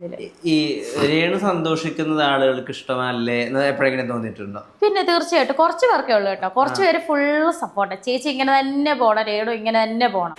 ഈ രേണു സന്തോഷിക്കുന്നത് ആളുകൾക്ക് ഇഷ്ടമല്ലേ എന്ന് എപ്പോഴെങ്കിലും തോന്നിയിട്ടുണ്ടോ? പിന്നെ തീർച്ചയായിട്ടും കുറച്ച് പേർക്കേ ഉള്ളൂ കേട്ടോ. കുറച്ച് പേര് ഫുള്ള് സപ്പോർട്ട് ചേച്ചി ഇങ്ങനെ തന്നെ പോണം രേണു ഇങ്ങനെ തന്നെ പോണം.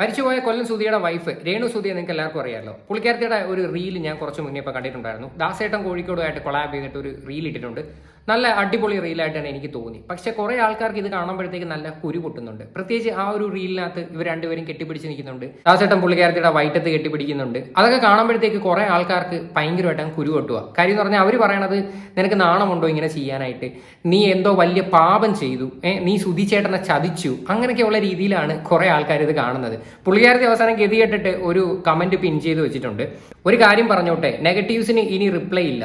മരിച്ചുപോയ കൊല്ലം സുധിയുടെ വൈഫ് രേണു സുധിയെ നിങ്ങൾക്ക് എല്ലാവർക്കും അറിയാമല്ലോ പുള്ളിക്കാരത്തിയുടെ ഒരു റീൽ ഞാൻ കുറച്ച് മുന്നേ ഇപ്പോൾ കണ്ടിട്ടുണ്ടായിരുന്നു. ദാസേട്ടൻ കോഴിക്കോടുമായിട്ട് കൊളാബ് ചെയ്തിട്ട് ഒരു റീൽ ഇട്ടിട്ടുണ്ട്. നല്ല അടിപൊളി റീലായിട്ടാണ് എനിക്ക് തോന്നി. പക്ഷെ കുറേ ആൾക്കാർക്ക് ഇത് കാണുമ്പോഴത്തേക്ക് നല്ല കുരു പൊട്ടുന്നുണ്ട്. പ്രത്യേകിച്ച് ആ ഒരു റീലിനകത്ത് ഇവർ രണ്ടുപേരും കെട്ടിപ്പിടിച്ച് നിൽക്കുന്നുണ്ട്. ദാസേട്ടൻ പുള്ളിക്കാരത്തിയുടെ വയറ്റത്ത് കെട്ടിപ്പിടിക്കുന്നുണ്ട്. അതൊക്കെ കാണുമ്പോഴത്തേക്ക് കുറേ ആൾക്കാർക്ക് ഭയങ്കരമായിട്ട് കുരു കൊട്ടുക കാര്യം എന്ന് പറഞ്ഞാൽ അവർ പറയണത് നിനക്ക് നാണമുണ്ടോ ഇങ്ങനെ ചെയ്യാനായിട്ട്? നീ എന്തോ വലിയ പാപം ചെയ്തു. നീ സുധിച്ചേട്ടനെ ചതിച്ചു. അങ്ങനെയൊക്കെയുള്ള രീതിയിലാണ് കുറേ ആൾക്കാർ ഇത് കാണുന്നത്. പുള്ളിക്കാരത്തി അവസാനം ഗതി കേട്ടിട്ട് ഒരു കമന്റ് പിൻ ചെയ്ത് വെച്ചിട്ടുണ്ട്. ഒരു കാര്യം പറഞ്ഞോട്ടെ നെഗറ്റീവ്സിന് ഇനി റിപ്ലൈ ഇല്ല.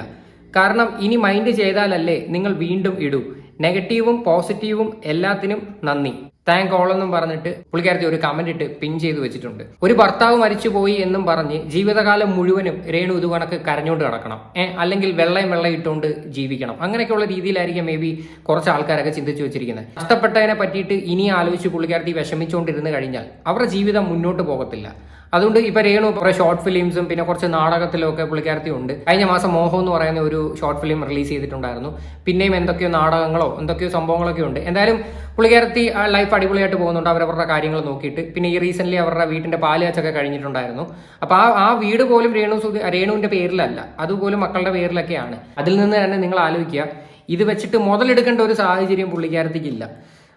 കാരണം ഇനി മൈൻഡ് ചെയ്താലല്ലേ നിങ്ങൾ വീണ്ടും ഇടൂ. നെഗറ്റീവും പോസിറ്റീവും എല്ലാത്തിനും നന്ദി. താങ്ക് ഓൾ എന്നും പറഞ്ഞിട്ട് പുള്ളിക്കാരത്തി ഒരു കമന്റ് ഇട്ട് പിൻ ചെയ്ത് വെച്ചിട്ടുണ്ട്. ഒരു ഭർത്താവ് മരിച്ചുപോയി എന്നും പറഞ്ഞ് ജീവിതകാലം മുഴുവനും രേണു ഇത് കണക്ക് കരഞ്ഞുകൊണ്ട് കിടക്കണം അല്ലെങ്കിൽ വെള്ളയും വെള്ളം ഇട്ടുകൊണ്ട് ജീവിക്കണം. അങ്ങനെയൊക്കെയുള്ള രീതിയിലായിരിക്കും മേ ബി കുറച്ച് ആൾക്കാരൊക്കെ ചിന്തിച്ചു വെച്ചിരിക്കുന്നത്. നഷ്ടപ്പെട്ടതിനെ പറ്റിയിട്ട് ഇനി ആലോചിച്ച് പുള്ളിക്കാരത്തി വിഷമിച്ചുകൊണ്ടിരുന്ന് കഴിഞ്ഞാൽ അവരുടെ ജീവിതം മുന്നോട്ട് പോകത്തില്ല. അതുകൊണ്ട് ഇപ്പൊ രേണു കുറെ ഷോർട്ട് ഫിലിംസും പിന്നെ കുറച്ച് നാടകത്തിലും ഒക്കെ പുള്ളിക്കാരത്തി ഉണ്ട്. കഴിഞ്ഞ മാസം മോഹം എന്ന് പറയുന്ന ഒരു ഷോർട്ട് ഫിലിം റിലീസ് ചെയ്തിട്ടുണ്ടായിരുന്നു. പിന്നെയും എന്തൊക്കെയോ നാടകങ്ങളോ എന്തൊക്കെയോ സംഭവങ്ങളൊക്കെ ഉണ്ട്. എന്തായാലും പുള്ളിക്കാരത്തി ലൈഫ് അടിപൊളിയായിട്ട് പോകുന്നുണ്ട്. അവരവരുടെ കാര്യങ്ങൾ നോക്കിയിട്ട്. പിന്നെ ഈ റീസെന്റ് അവരുടെ വീട്ടിന്റെ പാൽ കാച്ചൊക്കെ കഴിഞ്ഞിട്ടുണ്ടായിരുന്നു. അപ്പൊ ആ ആ വീട് പോലും രേണു രേണുവിന്റെ പേരിലല്ല. അതുപോലും മക്കളുടെ പേരിലൊക്കെയാണ്. അതിൽ നിന്ന് തന്നെ നിങ്ങൾ ആലോചിക്കുക. ഇത് വെച്ചിട്ട് മുതലെടുക്കേണ്ട ഒരു സാഹചര്യം പുള്ളിക്കാരത്തിക്കില്ല.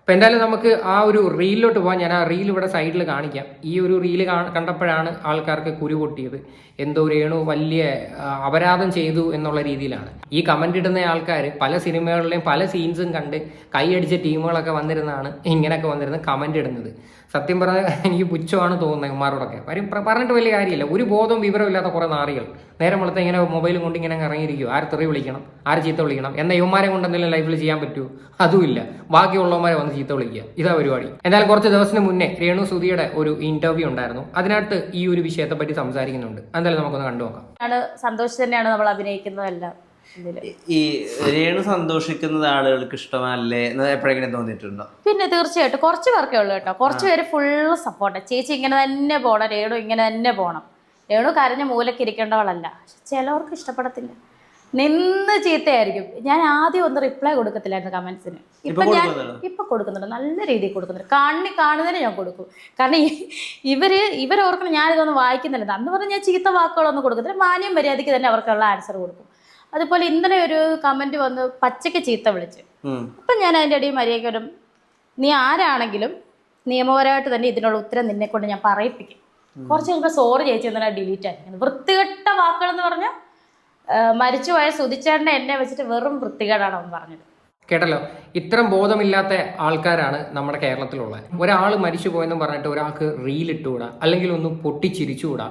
അപ്പൊ എന്തായാലും നമുക്ക് ആ ഒരു റീലിലോട്ട് പോകാം ഞാൻ ആ റീൽ ഇവിടെ സൈഡിൽ കാണിക്കാം. ഈ ഒരു റീൽ കണ്ടപ്പോഴാണ് ആൾക്കാർക്ക് കുരു പൊട്ടിയത്. എന്തോ രേണു വലിയ അപരാധം ചെയ്തു എന്നുള്ള രീതിയിലാണ്. ഈ കമന്റ് ഇടുന്ന ആൾക്കാർ പല സിനിമകളിലെയും പല സീൻസും കണ്ട് കൈയടിച്ച ടീമുകളൊക്കെ വന്നിരുന്നാണ് ഇങ്ങനെയൊക്കെ വന്നിരുന്ന് കമന്റ് ഇടുന്നത്. സത്യം പറഞ്ഞാൽ എനിക്ക് പുച്ഛമാണ് തോന്നുന്നത് ഇവന്മാരോടൊക്കെ. കാര്യം പറഞ്ഞിട്ട് വലിയ കാര്യമില്ല. ഒരു ബോധവും വിവരവും ഇല്ലാത്ത കുറേ നാറികൾ. നേരം വെളുത്ത ഇങ്ങനെ മൊബൈലും കൊണ്ട് ഇങ്ങനെ ഇറങ്ങിയിരിക്കും ആര് തെറി വിളിക്കണം? ആര് ചീത്ത വിളിക്കണം? എന്ന യുവമാരെ കൊണ്ട് എന്തെങ്കിലും ലൈഫിൽ ചെയ്യാൻ പറ്റുമോ അതുമില്ല. ബാക്കിയുള്ളവന്മാരെ വന്ന് ചീത്ത വിളിക്കുക. ഇതാ പരിപാടി. എന്നാൽ കുറച്ച് ദിവസത്തിന് മുന്നേ രേണു സുധിയുടെ ഒരു ഇന്റർവ്യൂ ഉണ്ടായിരുന്നു. അതിനകത്ത് ഈ ഒരു വിഷയത്തെ പറ്റി സംസാരിക്കുന്നുണ്ട്. എന്തായാലും നമുക്കൊന്ന് കണ്ടു നോക്കാം സന്തോഷം തന്നെയാണ് നമ്മൾ അഭിനയിക്കുന്നതെല്ലാം. ഈ രേണു സന്തോഷിക്കുന്നത് ആളുകൾക്ക് ഇഷ്ടമല്ലേ എന്ന് എപ്പോഴെങ്കിലും തോന്നിയിട്ടുണ്ടോ? പിന്നെ തീർച്ചയായിട്ടും കുറച്ച് പേർക്കേ ഉള്ളൂ കേട്ടോ. കുറച്ച് പേര് ഫുള്ള് സപ്പോർട്ട് ചേച്ചി ഇങ്ങനെ തന്നെ പോണം രേണു ഇങ്ങനെ തന്നെ പോണം. രേണു കരഞ്ഞ മൂലക്ക് ഇരിക്കേണ്ടവളല്ല. പക്ഷെ ചിലവർക്ക് ഇഷ്ടപ്പെടത്തില്ല. നിന്ന് ചീത്തയായിരിക്കും. ഞാൻ ആദ്യം ഒന്ന് റിപ്ലൈ കൊടുക്കത്തില്ലായിരുന്നു കമന്റ്സിന് ഇപ്പൊ ഞാൻ? ഇപ്പൊ കൊടുക്കുന്നുണ്ട്. നല്ല രീതിയിൽ കൊടുക്കുന്നുണ്ട്. കാണി കാണുന്നതിന് ഞാൻ കൊടുക്കും. കാരണം ഈ- ഇവർ ഇവരോർക്കണം ഞാനിതൊന്നും വായിക്കുന്നില്ല. അന്ന് പറഞ്ഞ ഞാൻ ചീത്ത വാക്കുകളൊന്നും കൊടുക്കത്തില്ല. മാന്യം മര്യാദയ്ക്ക് തന്നെ അവർക്കുള്ള ആൻസർ കൊടുക്കും. അതുപോലെ ഇന്നലെ ഒരു കമന്റ് വന്ന് പച്ചയ്ക്ക് ചീത്ത വിളിച്ചു. അപ്പൊ ഞാൻ അതിന്റെ ഇടയിൽ മര്യാദയ്ക്ക് വരും. നീ ആരാണെങ്കിലും നിയമപരമായിട്ട് തന്നെ ഇതിനുള്ള ഉത്തരം നിന്നെ കൊണ്ട് ഞാൻ പറയിപ്പിക്കും. കുറച്ച് കഴിയുമ്പോൾ സോറി ചേച്ചി എന്നാൽ ഡിലീറ്റ് ആയിരിക്കുന്നത് വൃത്തികെട്ട വാക്കുകൾ എന്ന് പറഞ്ഞാൽ മരിച്ചുപോയ സുതിച്ചേട്ടനെ എന്നെ വെച്ചിട്ട് വെറും വൃത്തികേടാണ് അവൻ പറഞ്ഞത്. കേട്ടല്ലോ? ഇത്തരം ബോധമില്ലാത്ത ആൾക്കാരാണ് നമ്മുടെ കേരളത്തിലുള്ളത്. ഒരാൾ മരിച്ചു പോയെന്നും പറഞ്ഞിട്ട് ഒരാൾക്ക് റീൽ ഇട്ടുകൂടാ? അല്ലെങ്കിൽ ഒന്ന് പൊട്ടിച്ചിരിച്ചുകൂടാ?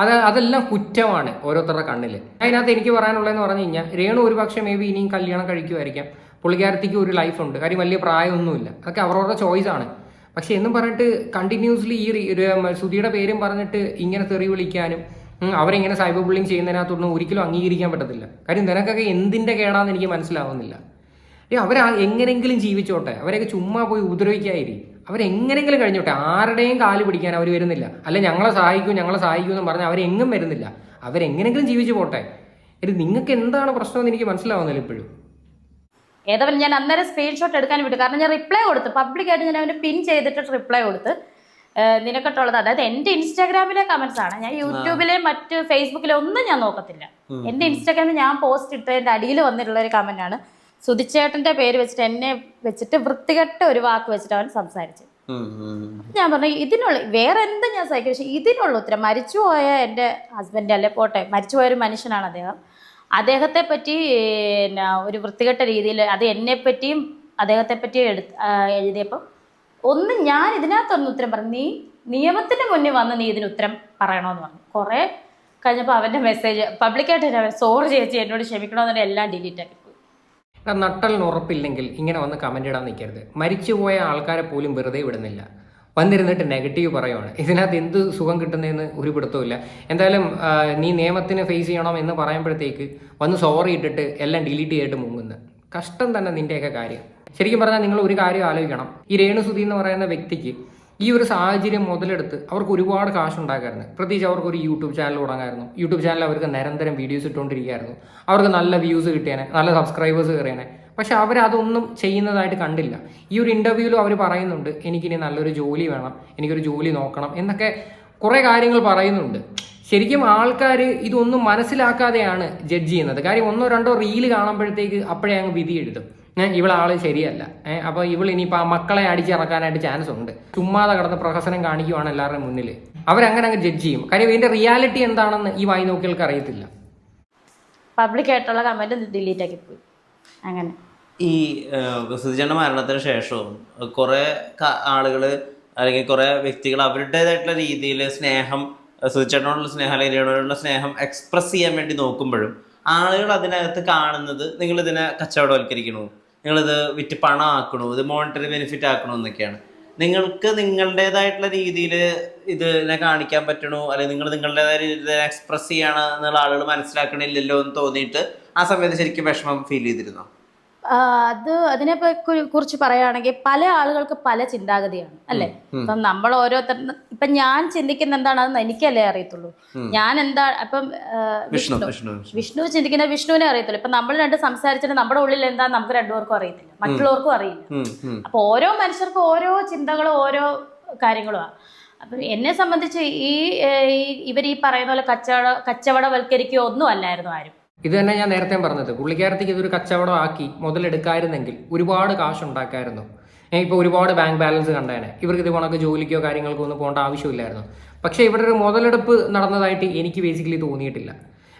അത് അതെല്ലാം കുറ്റമാണ് ഓരോരുത്തരുടെ കണ്ണിൽ അതിനകത്ത് എനിക്ക് പറയാനുള്ളതെന്ന് പറഞ്ഞു കഴിഞ്ഞാൽ രേണു ഒരു പക്ഷേ മേ ബി ഇനിയും കല്യാണം കഴിക്കുമായിരിക്കാം. പുള്ളിക്കാരത്തിക്ക് ഒരു ഉണ്ട്. കാര്യം വലിയ പ്രായമൊന്നുമില്ല. അതൊക്കെ അവരവരുടെ ആണ്. പക്ഷെ എന്നും പറഞ്ഞിട്ട് കണ്ടിന്യൂസ്ലി ഈ സുധിയുടെ പേരും പറഞ്ഞിട്ട് ഇങ്ങനെ തെറി വിളിക്കാനും അവരിങ്ങനെ സൈബർ ബുള്ളിങ് ചെയ്യുന്നതിനകത്തൊന്നും ഒരിക്കലും അംഗീകരിക്കാൻ പറ്റത്തില്ല. കാര്യം നിനക്കൊക്കെ എന്തിന്റെ കേടാന്ന് എനിക്ക് മനസ്സിലാവുന്നില്ല. അവർ എങ്ങനെങ്കിലും ജീവിച്ചോട്ടെ. അവരെയൊക്കെ ചുമ്മാ പോയി ഉപദ്രവിക്കാതിരി അവരെങ്ങനെങ്കിലും കഴിഞ്ഞോട്ടെ ആരുടെയും കാൽ പിടിക്കാൻ അവർ വരുന്നില്ല. അല്ല ഞങ്ങളെ സഹായിക്കൂ ഞങ്ങളെ സഹായിക്കൂ എന്ന് പറഞ്ഞാൽ അവരെങ്ങും വരുന്നില്ല. അവരെങ്ങനെങ്കിലും ജീവിച്ചു പോട്ടെ. ഇത് നിങ്ങൾക്ക് എന്താണ് പ്രശ്നമെന്ന് എനിക്ക് മനസ്സിലാവുന്നില്ല ഇപ്പോഴും. ഏതായാലും ഞാൻ അന്നേരം സ്ക്രീൻഷോട്ട് എടുക്കാൻ വിട്ടു. കാരണം ഞാൻ റിപ്ലൈ കൊടുത്തു. പബ്ലിക്കായിട്ട് ഞാൻ അവന് പിൻ ചെയ്തിട്ട് റിപ്ലൈ കൊടുത്ത്. നിനക്കട്ടുള്ളത് അതായത് എന്റെ ഇൻസ്റ്റാഗ്രാമിലെ കമന്റ്സ് ആണ്. ഞാൻ യൂട്യൂബിലെ മറ്റ് ഫേസ്ബുക്കിലെ ഒന്നും ഞാൻ നോക്കത്തില്ല. എന്റെ ഇൻസ്റ്റാഗ്രാമിൽ ഞാൻ പോസ്റ്റ് ഇട്ടതിന്റെ അടിയിൽ വന്നിട്ടുള്ള ഒരു കമന്റ് ആണ്. സുധിച്ചേട്ടന്റെ പേര് വെച്ചിട്ട് എന്നെ വെച്ചിട്ട് വൃത്തികെട്ട ഒരു വാക്ക് വെച്ചിട്ട് അവൻ സംസാരിച്ചു. ഞാൻ പറഞ്ഞു ഇതിനുള്ള വേറെ എന്ത് ഞാൻ സഹിക്കും പക്ഷെ ഇതിനുള്ള ഉത്തരം മരിച്ചുപോയ എന്റെ ഹസ്ബൻഡ് അല്ലെ പോട്ടെ മരിച്ചുപോയ ഒരു മനുഷ്യനാണ് അദ്ദേഹം. അദ്ദേഹത്തെ പറ്റി ഒരു വൃത്തികെട്ട രീതിയിൽ അത് എന്നെ പറ്റിയും അദ്ദേഹത്തെ പറ്റിയും എടുത്ത് എഴുതിയപ്പോൾ ഒന്ന് ഞാൻ ഇതിനകത്തൊന്ന് ഉത്തരം പറഞ്ഞു നീ നിയമത്തിന് മുന്നിൽ വന്ന് നീ ഇതിന് ഉത്തരം പറയണമെന്ന് പറഞ്ഞു. കുറേ കഴിഞ്ഞപ്പോൾ അവന്റെ മെസ്സേജ് പബ്ലിക്കായിട്ട് സോറി ചേച്ചി എന്നോട് ക്ഷമിക്കണമെന്ന് എല്ലാം ഡിലീറ്റ് ആക്കി. നട്ടലിന് ഉറപ്പില്ലെങ്കിൽ ഇങ്ങനെ വന്ന് കമന്റ് ഇടാൻ നിൽക്കരുത് മരിച്ചുപോയ ആൾക്കാരെ പോലും വെറുതെ വിടുന്നില്ല. വന്നിരുന്നിട്ട് നെഗറ്റീവ് പറയുവാണ്. ഇതിനകത്ത് എന്ത് സുഖം കിട്ടുന്നതെന്ന് ഒരു പിടുത്തമില്ല എന്തായാലും നീ നിയമത്തിന് ഫേസ് ചെയ്യണം എന്ന് പറയുമ്പോഴത്തേക്ക് വന്ന് സോറി ഇട്ടിട്ട് എല്ലാം ഡിലീറ്റ് ചെയ്തിട്ട് മുങ്ങുന്നു. കഷ്ടം തന്നെ നിന്റെയൊക്കെ കാര്യം. ശരിക്കും പറഞ്ഞാൽ നിങ്ങൾ ഒരു കാര്യം ആലോചിക്കണം. ഈ രേണുസുതി എന്ന് പറയുന്ന വ്യക്തിക്ക് ഈ ഒരു സാഹചര്യം മുതലെടുത്ത് അവർക്ക് ഒരുപാട് കാശ് ഉണ്ടാക്കായിരുന്നു പ്രത്യേകിച്ച് അവർക്ക് ഒരു യൂട്യൂബ് ചാനൽ തുടങ്ങായിരുന്നു. യൂട്യൂബ് ചാനൽ അവർക്ക് നിരന്തരം വീഡിയോസ് ഇട്ടുകൊണ്ടിരിക്കുകയായിരുന്നു. അവർക്ക് നല്ല വ്യൂസ് കിട്ടിയേനെ നല്ല സബ്സ്ക്രൈബേഴ്സ് കയറിയേനെ. പക്ഷെ അവരതൊന്നും ചെയ്യുന്നതായിട്ട് കണ്ടില്ല. ഈ ഒരു ഇന്റർവ്യൂവിലും അവർ പറയുന്നുണ്ട് എനിക്കിനി നല്ലൊരു ജോലി വേണം എനിക്കൊരു ജോലി നോക്കണം എന്നൊക്കെ കുറേ കാര്യങ്ങൾ പറയുന്നുണ്ട്. ശരിക്കും ആൾക്കാർ ഇതൊന്നും മനസ്സിലാക്കാതെയാണ് ജഡ്ജ് ചെയ്യുന്നത്. കാര്യം ഒന്നോ രണ്ടോ റീൽ കാണുമ്പോഴത്തേക്ക് അപ്പോഴേ അങ്ങ് വിധി എഴുതും. ഏഹ് ഇവളാൾ ശരിയല്ല. ഏഹ് അപ്പോൾ ഇവൾ ഇനിയിപ്പോൾ ആ മക്കളെ അടിച്ചിറക്കാനായിട്ട് ചാൻസ് ഉണ്ട്. ചുമ്മാതെ കിടന്ന് പ്രഹസനം കാണിക്കുവാണ് എല്ലാവരുടെ മുന്നിൽ അവരങ്ങനെ അങ്ങ് ജഡ്ജ് ചെയ്യും. കാര്യം ഇതിന്റെ റിയാലിറ്റി എന്താണെന്ന് ഈ വായി നോക്കിയവർക്ക് അറിയത്തില്ല. പബ്ലിക് ആയിട്ടുള്ള കമന്റ് ഡിലീറ്റ് ആക്കി പോയി. അങ്ങനെ. ഈ സുധിചേട്ടന്റെ മരണത്തിന് ശേഷവും കുറേ ആളുകൾ അല്ലെങ്കിൽ കുറേ വ്യക്തികൾ അവരുടേതായിട്ടുള്ള രീതിയിൽ സ്നേഹം സുധിച്ചേട്ടനോടുള്ള സ്നേഹം അല്ലെങ്കിൽ ഇരയോടുള്ള സ്നേഹം എക്സ്പ്രസ് ചെയ്യാൻ വേണ്ടി നോക്കുമ്പോഴും ആളുകൾ അതിനകത്ത് കാണുന്നത് നിങ്ങൾ ഇതിനെ കച്ചവടവൽക്കരിക്കണു? നിങ്ങളിത് വിറ്റ് പണം ആക്കണോ ഇത് മോണിറ്ററി ബെനിഫിറ്റ് ആക്കണോ എന്നൊക്കെയാണ്. നിങ്ങൾക്ക് നിങ്ങളുടേതായിട്ടുള്ള രീതിയിൽ ഇതിനെ കാണിക്കാൻ പറ്റണോ? അല്ലെങ്കിൽ നിങ്ങൾ നിങ്ങളുടേതായ രീതിയിൽ എക്സ്പ്രസ് ചെയ്യണം എന്നുള്ള ആളുകൾ മനസ്സിലാക്കണില്ലല്ലോ എന്ന് തോന്നിയിട്ട് ആ സമയത്ത് ശരിക്കും വിഷമം ഫീൽ ചെയ്തിരുന്നോ? അത് അതിനെ കുറിച്ച് പറയുകയാണെങ്കിൽ പല ആളുകൾക്ക് പല ചിന്താഗതിയാണ് അല്ലെ? അപ്പം നമ്മൾ ഓരോരുത്തർ ഇപ്പൊ ഞാൻ ചിന്തിക്കുന്ന എന്താണെന്ന് എനിക്കല്ലേ അറിയത്തുള്ളൂ. ഞാൻ എന്താ അപ്പം വിഷ്ണു. വിഷ്ണു ചിന്തിക്കുന്ന വിഷ്ണുവിനെ അറിയത്തുള്ളൂ ഇപ്പൊ നമ്മൾ രണ്ട് സംസാരിച്ചിട്ട് നമ്മുടെ ഉള്ളിൽ എന്താ നമുക്ക് രണ്ടുപേർക്കും അറിയത്തില്ല. മറ്റുള്ളവർക്കും അറിയില്ല. അപ്പൊ ഓരോ മനുഷ്യർക്കും ഓരോ ചിന്തകളും ഓരോ കാര്യങ്ങളുമാണ്. അപ്പം എന്നെ സംബന്ധിച്ച് ഈ ഇവർ ഈ പറയുന്ന പോലെ കച്ചവട കച്ചവടവൽക്കരിക്കുകയോ ഒന്നും അല്ലായിരുന്നു ആരും. ഇത് തന്നെ ഞാൻ നേരത്തെ പറഞ്ഞത്. പുള്ളിക്കാരത്തേക്ക് ഇതൊരു കച്ചവടം ആക്കി മുതലെടുക്കായിരുന്നെങ്കിൽ ഒരുപാട് കാശ് ഉണ്ടാക്കായിരുന്നു. ഏഹ് ഇപ്പോൾ ഒരുപാട് ബാങ്ക് ബാലൻസ് കണ്ടേനെ. ഇവർക്ക് ഇത് കണക്ക് ജോലിക്കോ കാര്യങ്ങൾക്കോ ഒന്നും പോകേണ്ട ആവശ്യമില്ലായിരുന്നു. പക്ഷേ ഇവിടെ ഒരു മുതലെടുപ്പ് നടന്നതായിട്ട് എനിക്ക് ബേസിക്കലി തോന്നിയിട്ടില്ല.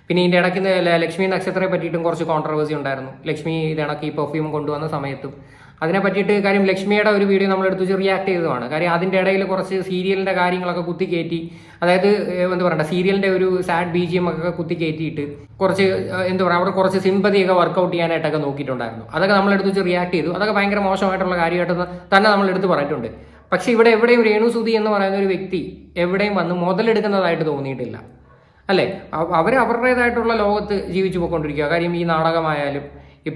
പിന്നെ ഇതിന്റെ ഇടയ്ക്ക് ലക്ഷ്മി നക്ഷത്രത്തെ പറ്റിയിട്ടും കുറച്ച് കോൺട്രവേഴ്സി ഉണ്ടായിരുന്നു. ലക്ഷ്മി ഇതിണക്ക് ഈ പെർഫ്യൂം കൊണ്ടുവന്ന സമയത്തും. അതിനെ പറ്റിയിട്ട് കാര്യം ലക്ഷ്മിയുടെ ഒരു വീഡിയോ നമ്മളെടുത്ത് വെച്ച് റിയാക്ട് ചെയ്തതാണ്. കാര്യം അതിന്റെ ഇടയിൽ കുറച്ച് സീരിയലിന്റെ കാര്യങ്ങളൊക്കെ കുത്തി കയറ്റി അതായത് എന്താ പറയണ്ട സീരിയലിന്റെ ഒരു സാഡ് ബി ജി എം ഒക്കെ കുത്തി കയറ്റിയിട്ട് കുറച്ച് എന്താ പറയുക അവിടെ കുറച്ച് സിമ്പതിയൊക്കെ വർക്കൗട്ട് ചെയ്യാനായിട്ടൊക്കെ നോക്കിയിട്ടുണ്ടായിരുന്നു. അതൊക്കെ നമ്മളെടുത്ത് വെച്ച് റിയാക്ട് ചെയ്തു. അതൊക്കെ ഭയങ്കര മോശമായിട്ടുള്ള കാര്യമായിട്ട് തന്നെ നമ്മൾ എടുത്ത് പറഞ്ഞിട്ടുണ്ട്. പക്ഷേ ഇവിടെ എവിടെയും രേണു സുധി എന്ന് പറയുന്ന ഒരു വ്യക്തി എവിടെയും വന്ന് മുതലെടുക്കുന്നതായിട്ട് തോന്നിയിട്ടില്ല. അല്ലേ? അവർ അവരുടേതായിട്ടുള്ള ലോകത്ത് ജീവിച്ചു പോയിക്കൊണ്ടിരിക്കുക. കാര്യം ഈ നാടകമായാലും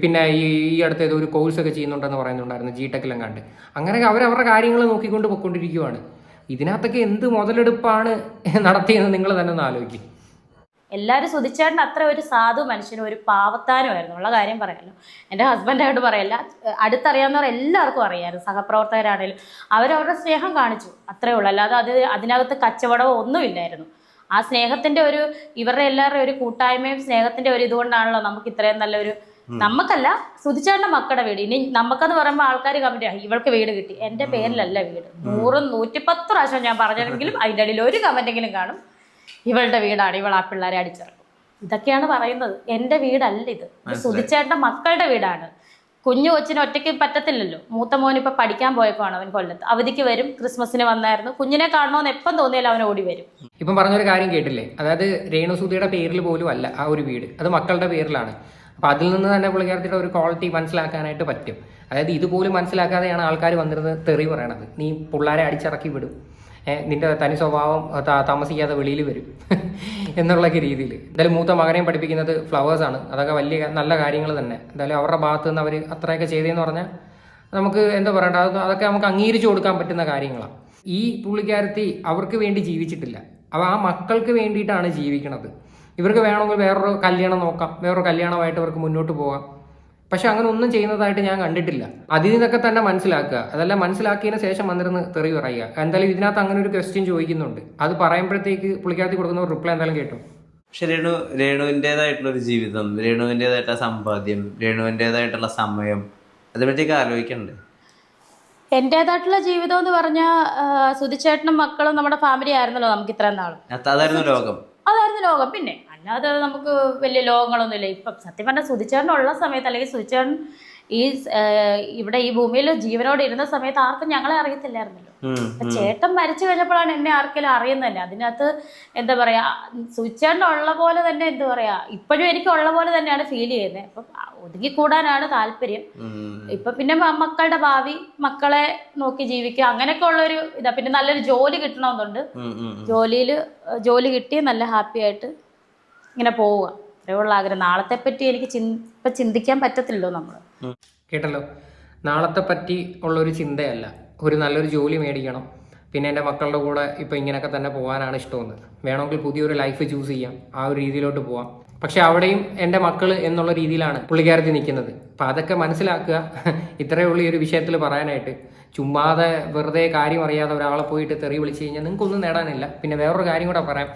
പിന്നെ ഈ ഈ അടുത്ത ഏതോ ഒരു കോഴ്സ് ഒക്കെ ചെയ്യുന്നുണ്ടെന്ന് പറയുന്നുണ്ടായിരുന്നു ജി ടെക്കിലും കണ്ട് അങ്ങനെ അവർ അവരുടെ കാര്യങ്ങൾ നോക്കിക്കൊണ്ട് പോയിക്കൊണ്ടിരിക്കുവാണ്. ഇതിനകത്തൊക്കെ എന്ത് മുതലെടുപ്പാണ് നടത്തിയെന്ന് നിങ്ങൾ തന്നെ ആലോചിക്കും. എല്ലാവരും സുധിച്ചേട്ടൻ അത്ര ഒരു സാധു മനുഷ്യനും ഒരു പാവത്താനുമായിരുന്നു ഉള്ള കാര്യം പറയാമല്ലോ എന്റെ ഹസ്ബൻഡായിട്ട് പറയല്ല. അടുത്തറിയാവുന്നവർ എല്ലാവർക്കും അറിയാമായിരുന്നു സഹപ്രവർത്തകരാണേലും. അവരവരുടെ സ്നേഹം കാണിച്ചു. അത്രേ ഉള്ളൂ. അല്ലാതെ അത് അതിനകത്ത് കച്ചവടമോ ഒന്നുമില്ലായിരുന്നു. ആ സ്നേഹത്തിന്റെ ഒരു ഇവരുടെ എല്ലാവരുടെയും ഒരു കൂട്ടായ്മയും സ്നേഹത്തിന്റെ ഒരു ഇതുകൊണ്ടാണല്ലോ നമുക്ക് ഇത്രയും നല്ലൊരു നമുക്കല്ല സുധിച്ചേട്ട മക്കളുടെ വീട്. ഇനി നമുക്കെന്ന് പറയുമ്പോൾ ആൾക്കാർ കമന്റ് ഇവൾക്ക് വീട് കിട്ടി. എന്റെ പേരിലല്ല വീട്. നൂറും നൂറ്റിപ്പത്ത് പ്രാവശ്യം ഞാൻ പറഞ്ഞിരുന്നെങ്കിലും അതിന്റെ ഇടയിൽ ഒരു കമന്റെങ്കിലും കാണും ഇവളുടെ വീടാണ് ഇവൾ ആ പിള്ളേരെ അടിച്ചിറക്കും. ഇതൊക്കെയാണ് പറയുന്നത്. എന്റെ വീടല്ല ഇത്. സുധിച്ചേട്ട മക്കളുടെ വീടാണ്. കുഞ്ഞു കൊച്ചിന് ഒറ്റയ്ക്ക് പറ്റത്തില്ലല്ലോ. മൂത്ത മോൻ ഇപ്പൊ പഠിക്കാൻ പോയപ്പോഴാണ് അവൻ കൊല്ലത്ത്. അവധിക്ക് വരും ക്രിസ്മസിന് വന്നായിരുന്നു. കുഞ്ഞിനെ കാണണമെന്ന് എപ്പം തോന്നിയാലും അവൻ ഓടി വരും. ഇപ്പം പറഞ്ഞൊരു കാര്യം കേട്ടില്ലേ? അതായത് രേണുസൂതിയുടെ പേരിൽ പോലും അല്ല ആ ഒരു വീട്. അത് മക്കളുടെ പേരിലാണ്. അപ്പം അതിൽ നിന്ന് തന്നെ പുള്ളിക്കാരത്തിയുടെ ഒരു ക്വാളിറ്റി മനസ്സിലാക്കാനായിട്ട് പറ്റും. അതായത് ഇതുപോലും മനസ്സിലാക്കാതെയാണ് ആൾക്കാർ വന്നിരുന്നത് തെറി പറയണത്. നീ പിള്ളേരെ അടിച്ചിറക്കി വിടും. നിന്റെ തനി സ്വഭാവം താമസിക്കാതെ വെളിയിൽ വരും. എന്നുള്ളൊക്കെ രീതിയിൽ. എന്തായാലും മൂത്ത മകനെയും പഠിപ്പിക്കുന്നത് ഫ്ലവേഴ്സ് ആണ്. അതൊക്കെ വലിയ നല്ല കാര്യങ്ങൾ തന്നെ. എന്തായാലും അവരുടെ ഭാഗത്ത് നിന്ന് അവർ അത്രയൊക്കെ ചെയ്തതെന്ന് പറഞ്ഞാൽ നമുക്ക് എന്താ പറയണ്ട? അത് അതൊക്കെ നമുക്ക് അംഗീകരിച്ചു കൊടുക്കാൻ പറ്റുന്ന കാര്യങ്ങളാണ് ഈ പുള്ളിക്കാരത്തി അവർക്ക് വേണ്ടി ജീവിച്ചിട്ടില്ല. അവ ആ മക്കൾക്ക് വേണ്ടിയിട്ടാണ് ജീവിക്കുന്നത് ഇവർക്ക് വേണമെങ്കിൽ വേറൊരു കല്യാണം നോക്കാം. വേറൊരു കല്യാണമായിട്ട് ഇവർക്ക് മുന്നോട്ട് പോകാം. പക്ഷെ അങ്ങനെ ഒന്നും ചെയ്യുന്നതായിട്ട് ഞാൻ കണ്ടിട്ടില്ല. അതിൽ നിന്നൊക്കെ തന്നെ മനസ്സിലാക്കുക. അതെല്ലാം മനസ്സിലാക്കിയതിന് ശേഷം വന്നിരുന്ന് തെറി പറയുക. എന്തായാലും ഇതിനകത്ത് അങ്ങനെ ഒരു ക്വസ്റ്റ്യൻ ചോദിക്കുന്നുണ്ട്. അത് പറയുമ്പോഴത്തേക്ക് പുള്ളിക്കാരത്തി കൊടുക്കുന്ന ഒരു റിപ്ലൈ എന്തായാലും കേട്ടോ. പക്ഷെ രേണു രേണുവിന്റെതായിട്ടുള്ള ഒരു ജീവിതം രേണുവിന്റെതായിട്ടുള്ള സമ്പാദ്യം രേണുവിന്റെതായിട്ടുള്ള സമയം അതിനെപ്പറ്റിയൊക്കെ ആലോചിക്കണ്ടേ? എന്റേതായിട്ടുള്ള ജീവിതം എന്ന് പറഞ്ഞാൽ സുധിച്ചേട്ടനും മക്കളും നമ്മുടെ ഫാമിലി ആയിരുന്നല്ലോ നമുക്ക് ഇത്രയും നാളും. അത് അതായിരുന്നു ലോകം. അതായിരുന്നു ലോകം. പിന്നെ അല്ലാതെ നമുക്ക് വലിയ ലോകങ്ങളൊന്നുമില്ല. ഇപ്പം സത്യം പറഞ്ഞാൽ സുധിച്ചേട്ടനുള്ള സമയത്ത് അല്ലെങ്കിൽ സുധിച്ചേട്ടൻ ഈ ഇവിടെ ഈ ഭൂമിയിൽ ജീവനോട് ഇരുന്ന സമയത്ത് ആർക്കും ഞങ്ങളെ അറിയത്തില്ലായിരുന്നല്ലോ. ചേട്ടൻ മരിച്ചു കഴിഞ്ഞപ്പോഴാണ് എന്നെ ആർക്കെങ്കിലും അറിയുന്നത് തന്നെ അതിനകത്ത് എന്താ പറയാ സുചേട്ടൻ ഉള്ള പോലെ തന്നെ എന്താ പറയാ ഇപ്പോഴും എനിക്ക് ഉള്ള പോലെ തന്നെയാണ് ഫീൽ ചെയ്യുന്നത് അപ്പം ഒതുങ്ങിക്കൂടാനാണ് താല്പര്യം. ഉം. ഇപ്പൊ പിന്നെ മക്കളുടെ ഭാവി മക്കളെ നോക്കി ജീവിക്കുക അങ്ങനെയൊക്കെ ഉള്ളൊരു ഇതാ. പിന്നെ നല്ലൊരു ജോലി കിട്ടണമെന്നുണ്ട്. ജോലിയിൽ ജോലി കിട്ടി നല്ല ഹാപ്പി ആയിട്ട് ഇങ്ങനെ പോവുക. അത്രയുള്ള ആഗ്രഹം. നാളത്തെ പറ്റി എനിക്ക് ചിന് ഇപ്പൊ ചിന്തിക്കാൻ പറ്റത്തില്ലല്ലോ നമ്മൾ കേട്ടല്ലോ? നാളത്തെ പറ്റി ഉള്ളൊരു ചിന്തയല്ല. ഒരു നല്ലൊരു ജോലി മേടിക്കണം. പിന്നെ എന്റെ മക്കളുടെ കൂടെ ഇപ്പം ഇങ്ങനെയൊക്കെ തന്നെ പോകാനാണ് ഇഷ്ടമെന്ന്. വേണമെങ്കിൽ പുതിയൊരു ലൈഫ് ചൂസ് ചെയ്യാം. ആ ഒരു രീതിയിലോട്ട് പോവാം. പക്ഷെ അവിടെയും എന്റെ മക്കൾ എന്നുള്ള രീതിയിലാണ് പുള്ളിക്കാരത്തി നിൽക്കുന്നത്. അപ്പം അതൊക്കെ മനസ്സിലാക്കുക. ഇത്രയേ ഉള്ളൂ ഈ ഒരു വിഷയത്തിൽ പറയാനായിട്ട്. ചുമ്മാതെ വെറുതെ കാര്യം അറിയാതെ ഒരാളെ പോയിട്ട് തെറി വിളിച്ചു കഴിഞ്ഞാൽ നിങ്ങൾക്കൊന്നും നേടാനില്ല. പിന്നെ വേറൊരു കാര്യം കൂടെ പറയാം.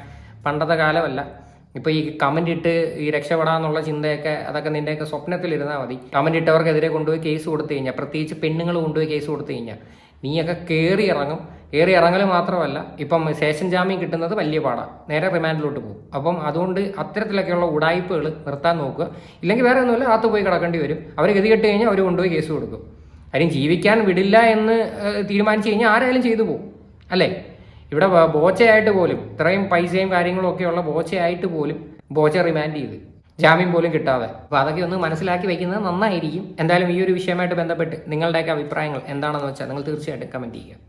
പണ്ടത്തെ കാലമല്ല. ഇപ്പൊ ഈ കമന്റ് ഇട്ട് ഈ രക്ഷപ്പെടാന്നുള്ള ചിന്തയൊക്കെ അതൊക്കെ നിന്റെയൊക്കെ സ്വപ്നത്തിലിരുന്നാൽ മതി. കമന്റ് ഇട്ടവർക്കെതിരെ കൊണ്ടുപോയി കേസ് കൊടുത്തു കഴിഞ്ഞാൽ പ്രത്യേകിച്ച് പെണ്ണുങ്ങൾ കൊണ്ടുപോയി കേസ് കൊടുത്തു കഴിഞ്ഞാൽ നീയൊക്കെ കയറി ഇറങ്ങും. കയറി ഇറങ്ങൽ മാത്രമല്ല ഇപ്പം സെഷൻ ജാമ്യം കിട്ടുന്നത് വലിയ പാടാണ് നേരെ റിമാൻഡിലോട്ട് പോകും. അപ്പം അതുകൊണ്ട് അത്തരത്തിലൊക്കെയുള്ള ഉടായ്പകൾ നിർത്താൻ നോക്കുക. ഇല്ലെങ്കിൽ വേറെ ഒന്നുമില്ല അകത്ത് പോയി കിടക്കേണ്ടി വരും. അവർ ഗതി കെട്ട് കഴിഞ്ഞാൽ അവർ കൊണ്ടുപോയി കേസ് കൊടുക്കും. കാര്യം ജീവിക്കാൻ വിടില്ല എന്ന് തീരുമാനിച്ചു കഴിഞ്ഞാൽ ആരായാലും ചെയ്തു പോകും. അല്ലേ? ഇവിടെ ബോച്ചയായിട്ട് പോലും ഇത്രയും പൈസയും കാര്യങ്ങളും ഒക്കെ ഉള്ള ബോച്ചയായിട്ട് പോലും ബോച്ച റിമാൻഡ് ചെയ്ത് ജാമ്യം പോലും കിട്ടാതെ. അപ്പോൾ അതൊക്കെ ഒന്ന് മനസ്സിലാക്കി വെക്കുന്നത് നന്നായിരിക്കും. എന്തായാലും ഈ ഒരു വിഷയമായിട്ട് ബന്ധപ്പെട്ട് നിങ്ങളുടെയൊക്കെ അഭിപ്രായങ്ങൾ എന്താണെന്ന് വെച്ചാൽ നിങ്ങൾ തീർച്ചയായിട്ടും കമന്റ് ചെയ്യുക.